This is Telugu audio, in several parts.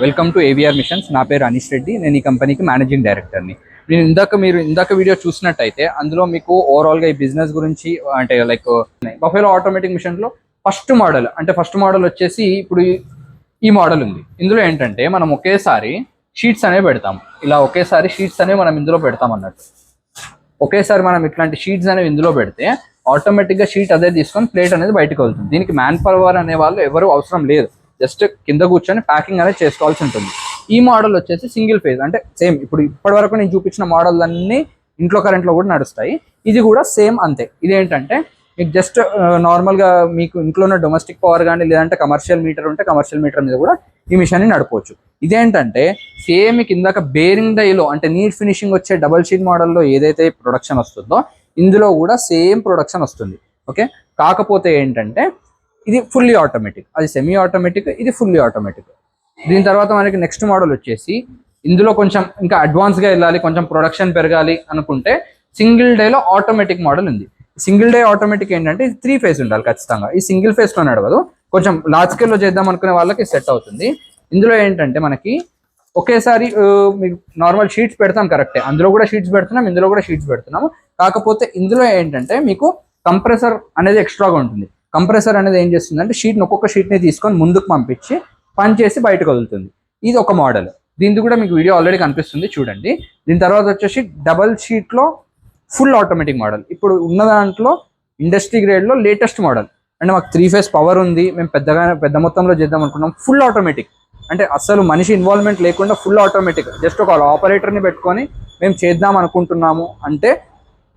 వెల్కమ్ టు ఏవిఆర్ మిషన్స్ నా పేరు అనీష్ రెడ్డి. నేను ఈ కంపెనీకి మేనేజింగ్ డైరెక్టర్ని నేను ఇందాక మీరు ఇందాక వీడియో చూసినట్టయితే అందులో మీకు ఓవరాల్గా ఈ బిజినెస్ గురించి అంటే లైక్ బఫేలో ఆటోమేటిక్ మిషన్లో ఫస్ట్ మోడల్ అంటే ఫస్ట్ మోడల్ వచ్చేసి ఇప్పుడు ఈ- ఈ మోడల్ ఉంది. ఇందులో ఏంటంటే మనం ఒకేసారి షీట్స్ అనేవి పెడతాం. ఇలా ఒకేసారి షీట్స్ అనేవి మనం ఇందులో పెడతాం అన్నట్టు. ఒకేసారి మనం ఇట్లాంటి షీట్స్ అనేవి ఇందులో పెడితే ఆటోమేటిక్గా షీట్ అదే తీసుకొని ప్లేట్ అనేది బయటకు వెళ్తుంది. దీనికి మ్యాన్ పవర్ అనే వాళ్ళు ఎవరు అవసరం లేదు. జస్ట్ కింద కూర్చొని ప్యాకింగ్ అనేది చేసుకోవాల్సి ఉంటుంది. ఈ మోడల్ వచ్చేసి సింగిల్ ఫేజ్ అంటే సేమ్ ఇప్పుడు ఇప్పటి వరకు నేను చూపించిన మోడల్ అన్నీ ఇంట్లో కరెంట్లో కూడా నడుస్తాయి. ఇది కూడా సేమ్ అంతే. ఇదేంటంటే మీకు జస్ట్ నార్మల్గా uh, మీకు ఇంట్లో ఉన్న డొమెస్టిక్ పవర్ కానీ లేదంటే కమర్షియల్ మీటర్ ఉంటే కమర్షియల్ మీటర్ మీద కూడా ఈ మిషన్ని నడపవచ్చు. ఇదేంటంటే సేమ్ మీకు ఇందాక బేరింగ్ డైలో అంటే నీట్ ఫినిషింగ్ వచ్చే డబల్ షీట్ మోడల్లో ఏదైతే ప్రొడక్షన్ వస్తుందో ఇందులో కూడా సేమ్ ప్రొడక్షన్ వస్తుంది. ఓకే కాకపోతే ఏంటంటే ఇది ఫుల్లీ ఆటోమేటిక్ అది సెమీ ఆటోమేటిక్ ఇది ఫుల్లీ ఆటోమేటిక్ దీని తర్వాత మనకి నెక్స్ట్ మోడల్ వచ్చేసి ఇందులో కొంచెం ఇంకా అడ్వాన్స్గా వెళ్ళాలి కొంచెం ప్రొడక్షన్ పెరగాలి అనుకుంటే సింగిల్ డేలో ఆటోమేటిక్ మోడల్ ఉంది. సింగిల్ డే ఆటోమేటిక్ ఏంటంటే ఇది త్రీ ఫేస్ ఉండాలి ఖచ్చితంగా. ఈ సింగిల్ ఫేస్లో నడవదు కొంచెం లార్జ్ స్కేల్లో చేద్దాం అనుకునే వాళ్ళకి సెట్ అవుతుంది. ఇందులో ఏంటంటే మనకి ఒకేసారి మీకు నార్మల్ షీట్స్ పెడతాం కరెక్టే అందులో కూడా షీట్స్ పెడుతున్నాం ఇందులో కూడా షీట్స్ పెడుతున్నాము. కాకపోతే ఇందులో ఏంటంటే మీకు కంప్రెసర్ అనేది ఎక్స్ట్రాగా ఉంటుంది. కంప్రెసర్ అనేది ఏం చేస్తుందంటే షీట్ని ఒక్కొక్క షీట్ని తీసుకొని ముందుకు పంపించి పని చేసి బయటకు వదులుతుంది. ఇది ఒక మోడల్. దీనిది కూడా మీకు వీడియో ఆల్రెడీ కనిపిస్తుంది చూడండి. దీని తర్వాత వచ్చేసి డబల్ షీట్లో ఫుల్ ఆటోమేటిక్ మోడల్. ఇప్పుడు ఉన్న దాంట్లో ఇండస్ట్రీ గ్రేడ్లో లేటెస్ట్ మోడల్. అంటే మాకు త్రీ ఫేస్ పవర్ ఉంది మేము పెద్దగా పెద్ద మొత్తంలో చేద్దాం అనుకున్నాం ఫుల్ ఆటోమేటిక్. అంటే అసలు మనిషి ఇన్వాల్వ్మెంట్ లేకుండా ఫుల్ ఆటోమేటిక్. జస్ట్ ఒక ఆపరేటర్ని పెట్టుకొని మేము చేద్దాం అనుకుంటున్నాము అంటే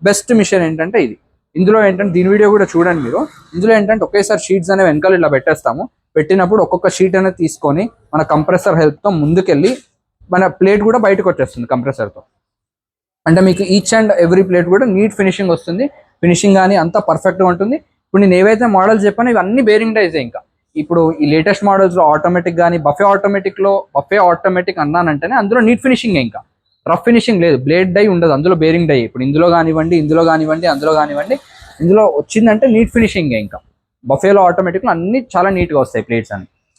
బెస్ట్ మిషన్ ఏంటంటే ఇది. ఇందులో ఏంటంటే దీని వీడియో కూడా చూడండి మీరు. ఇందులో ఏంటంటే ఒకేసారి షీట్స్ అనేవి వెనకాల ఇలా పెట్టేస్తాము. పెట్టినప్పుడు ఒక్కొక్క షీట్ అనేది తీసుకొని మన కంప్రెసర్ హెల్ప్తో ముందుకెళ్ళి మన ప్లేట్ కూడా బయటకు వచ్చేస్తుంది కంప్రెసర్తో అంటే మీకు ఈచ్ అండ్ ఎవ్రీ ప్లేట్ కూడా నీట్ ఫినిషింగ్ వస్తుంది. ఫినిషింగ్ కానీ అంతా పర్ఫెక్ట్గా ఉంటుంది. ఇప్పుడు నేను ఏవైతే మోడల్స్ చెప్పానో ఇవన్నీ బేరింగ్ డైజే ఇంకా. ఇప్పుడు ఈ లేటెస్ట్ మోడల్స్లో ఆటోమేటిక్ కానీ బఫే ఆటోమేటిక్లో బఫే ఆటోమేటిక్ అన్నానంటేనే అందులో నీట్ ఫినిషింగ్ ఇంకా. రఫ్ ఫినిషింగ్ లేదు. బ్లేడ్ డై ఉండదు. అందులో బేరింగ్ డై ఇప్పుడు ఇందులో కానివ్వండి ఇందులో కానివ్వండి అందులో కానివ్వండి ఇందులో వచ్చిందంటే నీట్ ఫినిషింగ్ ఇంకా. బఫేలో ఆటోమేటిక్లో అన్ని చాలా నీట్గా వస్తాయి ప్లేట్స్ అని